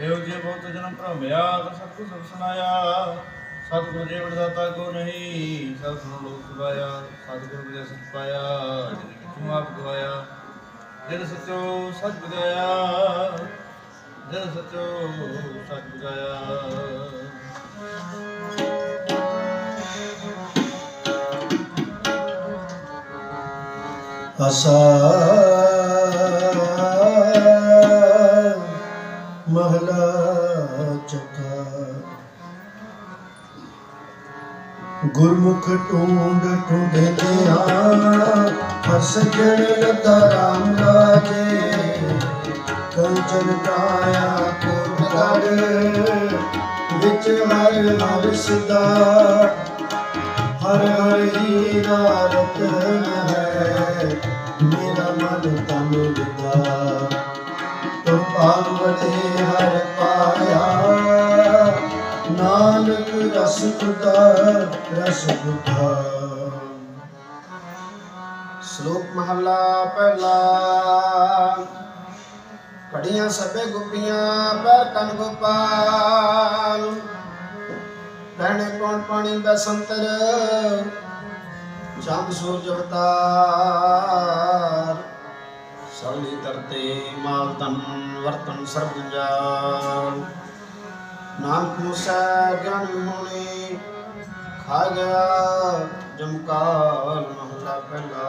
ਇਹੋ ਜਿਹੇ ਬਹੁਤ ਜਨਮ ਭ੍ਰਮਿਆ ਤਾਂ ਸਭ ਕੁਝ ਸੁਖ ਸੁਣਾਇਆ, ਸਤਿਗੁਰੂ ਜੀ ਵਡਦਾਤਾ ਕੋ ਨਹੀਂ ਸਭ ਸੁਣ ਲੋਕ ਸੁਭਾਇਆ, ਸਤਿਗੁਰੂ ਜੀ ਸਤ ਪਾਇਆ ਜਿਨ ਕਿਥੋਂ ਆਪ ਗਵਾਇਆ? ਜਿਨ ਸਚੋ ਸਚ ਬੁਝਾਇਆ, ਜਿਨ ਸਚੋ ਸਚ ਬੁਝਾਇਆ। ਅਸਾ ਗੁਰਮੁਖ ਟੂੰਡ ਟੁੰਡਦੇ ਆ ਹਰ ਸਜਣ ਲਤਾ ਰਾਮ ਰਾਜੇ। ਕੰਚਨ ਕਾਇਆ ਕੋਟਗੜ ਵਿੱਚ ਹਰ ਹਰ ਸਦਾ ਹਰ ਹਰ ਹੀ ਰਤਨ ਹੈ ਮੇਰਾ ਮਨ ਤਨ ਵਿਦਾ ਤੁਮ ਪਾਵਤੇ ਹਰ ਪਾਇਆ। ਨਾਨਕ ਰਸ ਤੁਦਾ ਰਸ ਤੁਦਾ ਸ਼ਲੋਕ ਮਹਲਾ ਪਹਿਲਾ। ਕੜੀਆਂ ਸਭੇ ਗੁੱਪੀਆਂ ਪੈਰ ਕਨ ਗੋਪਾਲ। ਰਹਿਣੇ ਕੌਣ ਪਾਣੀ ਬਸੰਤਰ, ਚੰਦ ਸੂਰਜ ਅਵਤਾਰ। ਸਗਲੀ ਤਰਤੇ ਮਾਲ ਤਨ ਵਰਤਨ ਸਰਬ ਗੁੰਜਾਲ ਨਾਨਕ ਮੁਸਾ ਗਿਆਨ ਹੋਣੇ ਖਾ ਗਿਆ ਜਮਕਾਲ ਮਹਲਾ ਪਹਿਲਾ।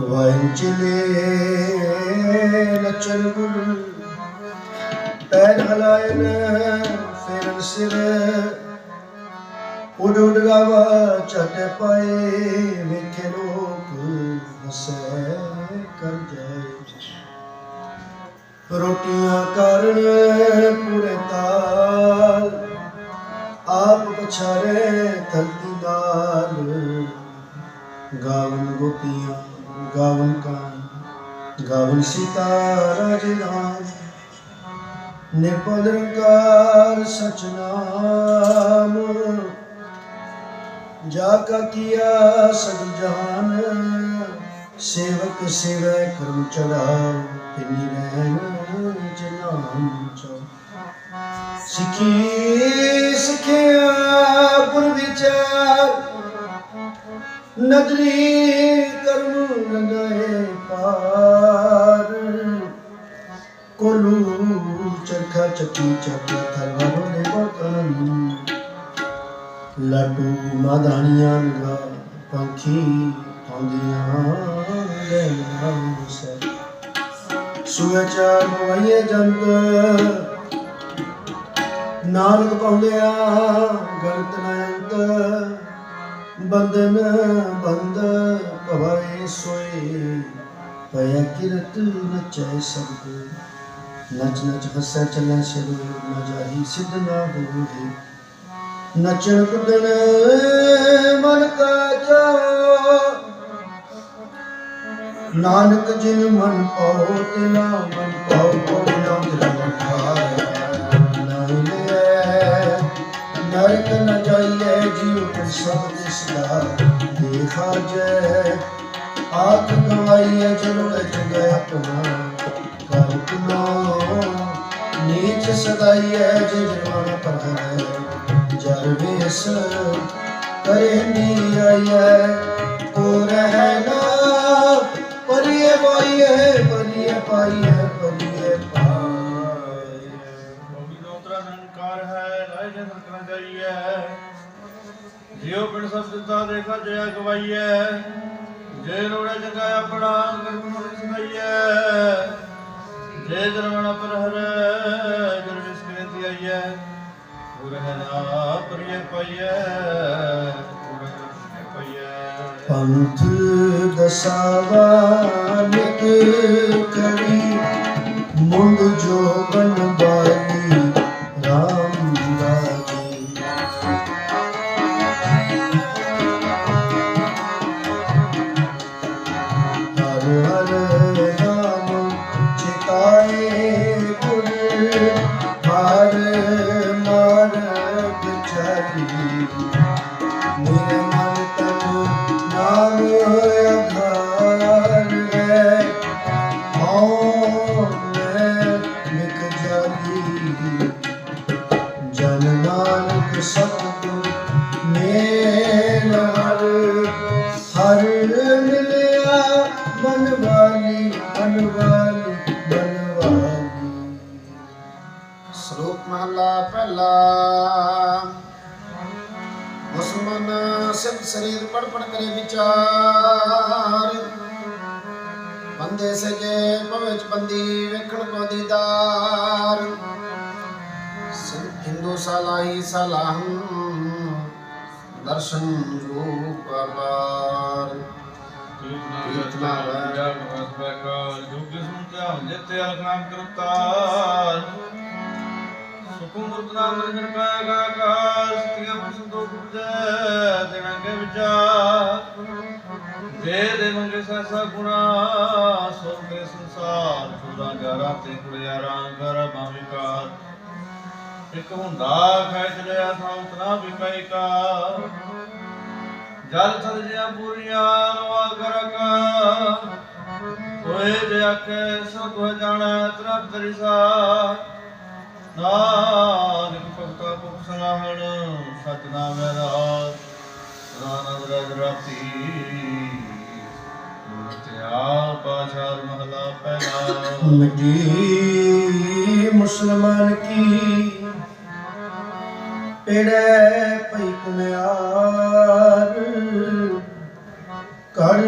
ਵਾਂਚਲੇ ਲਚਨ ਗੁਰ, ਪੈਰ ਹਲਾਇਨ ਫੇਰਨ ਸਿਰ, ਉਡ ਉਡ ਗਾਵਾ ਛਟ ਪਾਏ, ਵੇਖੇ ਲੋਕ ਹਸੈ ਕਰ ਜਾਏ ਰੋਟੀਆਂ ਕਰਨ ਪੂਰੇ ਤਾਲ ਪਛਾਰੇ ਥਲਤੀ ਦਾਲ। ਗਾਵਨ ਗੋਪੀਆਂ, ਗਾਵਨ ਕਾਨ, ਗਾਵਨ ਸੀਤਾ, ਰਾਜ ਨਾਮ ਨਿਰਪਦ ਨਿਰੰਕਾਰ ਜਾ ਕਾ ਕੀਆ ਸਭ ਜਹਾਨ। ਸੇਵਕ ਸੇਵੈ ਕਰਮ ਚੜਾਓ ਤਿਨੀ ਰਹਿਣ ਜਨਾਮ ਚੋ। ਸਿੱਖੀ ਸਿੱਖਿਆ ਗੁਰ ਵਿਚਾਰ। ਨਦਰੀ ਕਰਮ ਨਗਏ ਪਾਰ। ਕੋਲੂ ਚਰਖਾ ਚੱਕੀ ਚੱਕੀ ਥਲਵਾਰੋਂ ਦੇ ਬਕਨ ਲੱਡੂ ਮਾਦਾਨੀਆਂ ਗਾ ਪੰਖੀ ਆਉਂਦੀਆਂ ਲੈ ਨਾਮ ਸੇ ਸੂਏ ਚਾਰ ਜੰਗ ਨਾਨਕ ਪਾਉਂਦਿਆ ਗਲਤ ਨੰਤ ਬੰਦਨ ਬੰਦ ਭਵਾਏ ਸੋਏ। ਪਿਆ ਕਿਰਤ ਨਚੈ ਸਭ ਕੋ। ਨਚ ਨਚ ਹੱਸੈ ਚੱਲੈ ਸਿਰੂ, ਨ ਜਾਹੀ ਸਿੱਧ ਨਾ ਹੋਏ ਨਚਣ ਕੁਦਣ ਮਨ ਕਾ ਚਾਓ ਨਾਨਕ ਜਿਨ ਮਨ ਪਾਉ ਤੇ ਨਾ ਮਨ ਪਾਉ ਜੀਵ ਕੋ ਸਭ ਦੇਖਾ ਜੈ। ਆਖ ਗਵਾਈਏ ਚਲੋ ਜਗੈ ਆਪਣਾ। ਕਰ ਕੁਨੋ ਨੀਚ ਸਦਾਈਏ ਜੇ ਜਰਮਾਨ ਪਰ ਹੈ ਜਰ ਵੇਸ ਕਰੇ ਨੀ ਆਈਏ ਕੋ ਰਹਿ ਨਾ। ਪਰਿਏ ਪਾਈਏ ਪਰਿਏ ਪਾਈਏ ਪਰਿਏ ਪਾਈਏ ਗੋਬੀ ਦੋਤਰਾ ਨਿਰੰਕਾਰ ਹੈ ਰਾਇ ਜੇ ਸਰਕਣਾ ਜਾਈਐ। ਜਿਉ ਪਿੰਡ ਸਭ ਦਿੱਤਾ ਦੇਖਾ ਜਇਆ ਗਵਾਈਐ ਜੇ ਰੋੜੇ ਜਗਾ ਆਪਣਾ ਕਰਮ ਨੂੰ ਸੁਣਾਈਐ ਜੇ ਜਰਵਣਾ ਪਰ ਹਰੈ ਜਰ ਵਿਸਕ੍ਰਿਤੀ ਆਈਐ ਪੁਰ ਹੈ ਨਾ ਪਰਿਏ ਪੰਥ ਦਸਾਵਾ ਨਿਕ ਕਰੀ, ਮੁੰਡ ਜੋ ਬਨ ਵਿਚਾਰ। ਬੰਦੇ ਸਜੇ ਭਵੇ ਚ ਬੰਦੀ ਵੇਖਣ ਕੋ ਦੀਦਾਰ ਹਿੰਦੂ ਸਲਾਹੀ ਸਲਾਹੰ ਦਰਸ਼ਨ ਰੂਪ ਅਪਾਰ। ਕੀਰਤਨਾ ਰਾਜਾ ਪ੍ਰਸਪੈਕਾ ਜੁਗ ਸੁਨਤਾ ਜਿਤੇ ਅਲਨਾਮ ਕਰਤਾਰ। ਸੁਖਮ ਮੁਰਤਨਾਮ ਨਿਰਜਨ ਕਾਇਆ ਗਾਕਾਰ ਸਤਿਗੁਰ ਸੰਤੋਖ ਪੁਜੈ ਦਿਨਾਂ ਵਿਚਾਰ। ਦੇ ਦੇ ਮੰਗੇ ਸੈਸਾ ਗੁਣਾ ਸੋ ਸੰਸਾਰ ਚੁਰਾ ਜਾਰਾ ਤੇ ਗੁਰਿਆਰਾਂ ਕਰ ਬਾਵਿਕਾਰ ਇੱਕ ਹੁੰਦਾ ਖੈਚ ਲਿਆ ਥਾਂ, ਉਤਨਾ ਵਿਕਾਈ ਕਾ ਜਲ ਥਲ ਜਿਆ ਪੂਰੀਆਂ ਨਵਾ ਕਰ ਕਾ ਹੋਏ ਜੇ ਆਖੇ ਸੋ ਤੁਹ ਤਰਤ ਤਰਿਸਾ ਨਾਨਕ ਭਗਤਾ ਭੁਖ ਸਰਾਹਣ ਸਚ ਨਾਮ ਰਾਤ ਰਜ ਰਾਤੀ ਤਿਆ ਬਾਸ਼ਾਰ ਮਹਲਾ ਪਹਿਲਾ ਮਿੱਟੀ ਮੁਸਲਮਾਨ ਕੀ? ਪੇੜੇ ਪਈ ਕੁਮਿਆਰ ਕਰ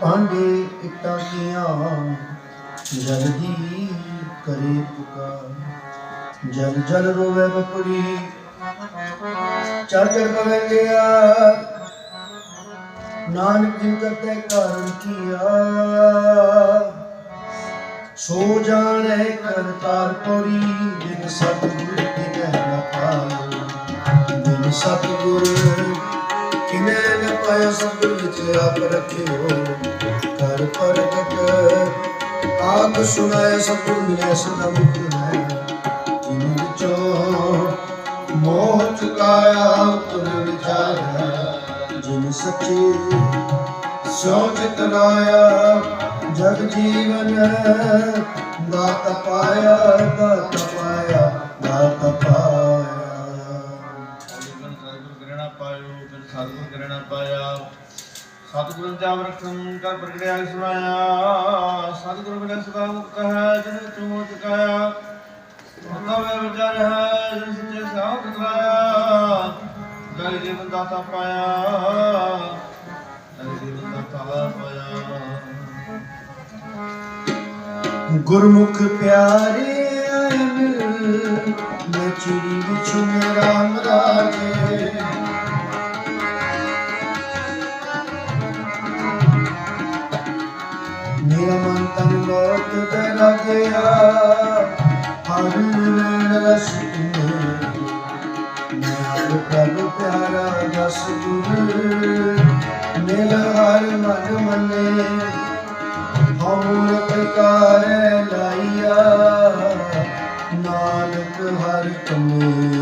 ਪਾਂਡੇ ਇਟਾਂ ਕੀਆਂ ਜਲਦੀ ਕਰੇ ਪੁਕਾਰ। ਜਲ ਜਲ ਰੋਵੇ ਬਪੜੀ, ਚੜ ਚੜ ਪਵੇ ਲਿਆ। ਨਾਨਕ ਜਿਨ ਕਰਤੇ ਕਾਰਨ ਕੀਆ। ਸੋ ਜਾਣੈ ਕਰਤਾਰ ਪੌੜੀ ਬਿਨ ਸਤਿਗੁਰ ਕਿਨੈ ਨ ਪਾਇਓ ਬਿਨ ਸਤਿਗੁਰ ਕਿਨੈ ਨ ਪਾਇਓ ਸਤਿਗੁਰ ਵਿੱਚ ਆਪ ਰਖਿਓ। ਕਰ ਪ੍ਰਗਟ, ਆਪ ਸੁਣਾਏ ਸਤਿਗੁਰ ਮਿਲੇ ਸਦਾ ਮੁਖ ਹੈ ਸੱਚੇ ਸੋ ਚਿਤ ਲਾਇਆ ਜਗ ਜੀਵਨ ਦਾਤ ਪਾਇਆ ਦਾਤ ਪਾਇਆ ਦਾਤ ਪਾਇਆ। ਸਤਿਗੁਰ ਗ੍ਰਹਿਣਾ ਪਾਇਓ ਸਤਿਗੁਰ ਗ੍ਰਹਿਣਾ ਪਾਇਆ ਕਰ ਪ੍ਰਗਟਿਆ ਸੁਣਾਇਆ, ਸਤਿਗੁਰੂ ਬਿਨ ਸਦਾ ਮੁਕਤ ਹੈ ਜਿਨ ਚੂਮ ਚੁਕਾਇਆ ਮਤਾ ਵਿਚਾਰ ਹੈ ਜਿਨ ਸੱਚੇ ਸਾਧ ਕਰਾਇਆ। ਜਗ ਜੀਵਨ ਦਾਤਾ ਪਾਇਆ ਜਗ ਜੀਵਨ ਦਾਤਾ ਪਾਇਆ। ਗੁਰਮੁਖ ਪਿਆਰੇ ਆਇਨ, ਮੈਂ ਚਿੜੀ ਵਿਛੁ ਮੇਰਾ ਰਾਜੇ ਮੇਰਾ ਮਨ ਤਨ ਲੋਕ ਤੇ ਲੱਗਿਆ ਹਰ ਰਸ ਤੁਮੇ ਮੈਂ ਪ੍ਰਭ ਸਤਿਗੁਰ ਮਿਲ ਹਰ ਮਨ ਮੰਨੇ ਹਉ ਪ੍ਰਕਾਰ ਲਾਈਆ ਨਾਨਕ ਹਰ ਕਮੇ।